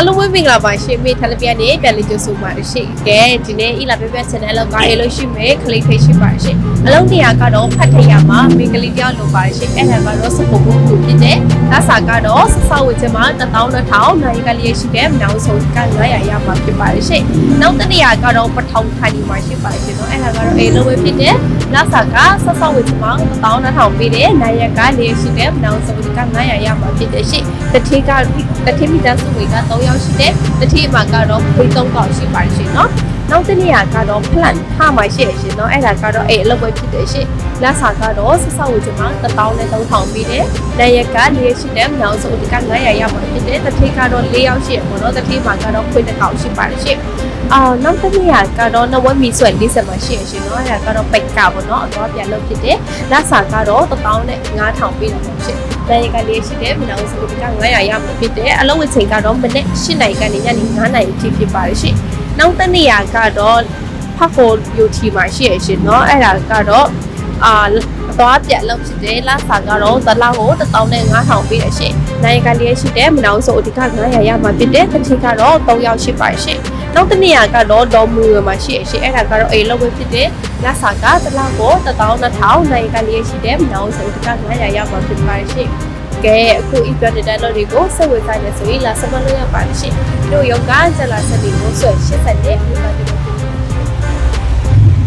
အလုံးဝမင်္ဂလာပါရှင်မေထလပြနဲ့ပြန်လေးကြိုဆိုပါရရှိကဲဒီနေ့ဤလာပြပြ channel လောက်ကားရလို့ရှိမယ်ခလိဖိတ်ရှိပါရရှိအလုံးတရားကတော့ဖတ်ထရမှာမင်္ဂလိတယောက်လိုပါရရှိအဲ့ဒါကတော့စပုတ်ဘူးလို့ဖြစ်တယ်ဒါ စာကတော့စစဝေချင်မှာ12000နိုင်ကလေးရှိတဲ့နောက်ဆုံးက900ရမှာဖြစ်ပါရရှိနောက်တနေရာကတော့ပထောင်ခါဒီမှာရှိပါရရှိတော့အဲ့ဒါကတော့အေလိုပဲဖြစ်တယ်ဒါစာကစစဝေချင်မှာ12000ပေးတယ်နိုင်ရကလေးရှိတဲ့နောက်ဆုံးက900ရမှာဖြစ်တယ်ရှိတတိကတတိမိသားစုတွေက3ယောက်ရှိတယ်တတိမှာကတော့ခွေး3កောက်ရှိပါရရှိနော် နောက်တနေရာကတော့ plan ထားမှာရှိရရှင်เนาะအဲ့ဒါကတော့အဲ့အလုပ်ပဲဖြစ်တယ်ရှင်လက်စာကတော့စစဝေချင်မှာ13000ပြီးတယ်နိုင်ရကလေးရှိတဲ့နောက်ဆုံးဒီက900ရမှာဖြစ်တယ်တတိကတော့4ယောက်ရှိရပေါ့နော်တတိမှာကတော့ခွေးတစ်កောက်ရှိပါရရှင်အာနောက်တနေရာကတော့နဝမီဆွဲ40မှာရှိရရှင်เนาะအဲ့ဒါကတော့ပိတ်ကပေါ့နော်အတော့ပြန်လုပ်ဖြစ်တယ်လက်စာကတော့15000ပြီးတယ်ပေါ့ရှင်နိုင်ရကလေးရှိတဲ့နောက်ဆုံးဒီက900ရမှာဖြစ်တယ်အလုပ်ဝချိန်ကတော့မနေ့8နိုင်ကနေညနေ9နိုင်အထိဖြစ်ပါရရှင် နောက်တနေရာကတော့ဖတ်ဖို့ယူတီမှာရှိရရှင်เนาะအဲ့ဒါကတော့အာအသွားပြက်လောက်ဖြစ်တယ်လစာကတော့တလောက်ကို15000ပေးရရှင်နိုင်ကလေးရှိတဲ့မနောက်ဆုံးအဓိက900ရမှာဖြစ်တယ်တစ်ချိန်ကတော့3ယောက်ရှိပါရှင်နောက်တနေရာကတော့ဒေါ်မူရမှာရှိရရှင်အဲ့ဒါကတော့အိမ်လောက်ပဲဖြစ်တယ်လစာကတလောက်ကို12000နိုင်ကလေးရှိတဲ့မနောက်ဆုံးအဓိက900ရမှာဖြစ်ပါရှင် ကဲအခုဤပြောတဲ့ dialogue တွေကိုစိတ်ဝင်စားနေဆိုရင်လာစမလို့ရပါရှင်တို့ယောဂကျလာစက်တွေကိုဆွဲ80နဲ့ဒီမှာဒီ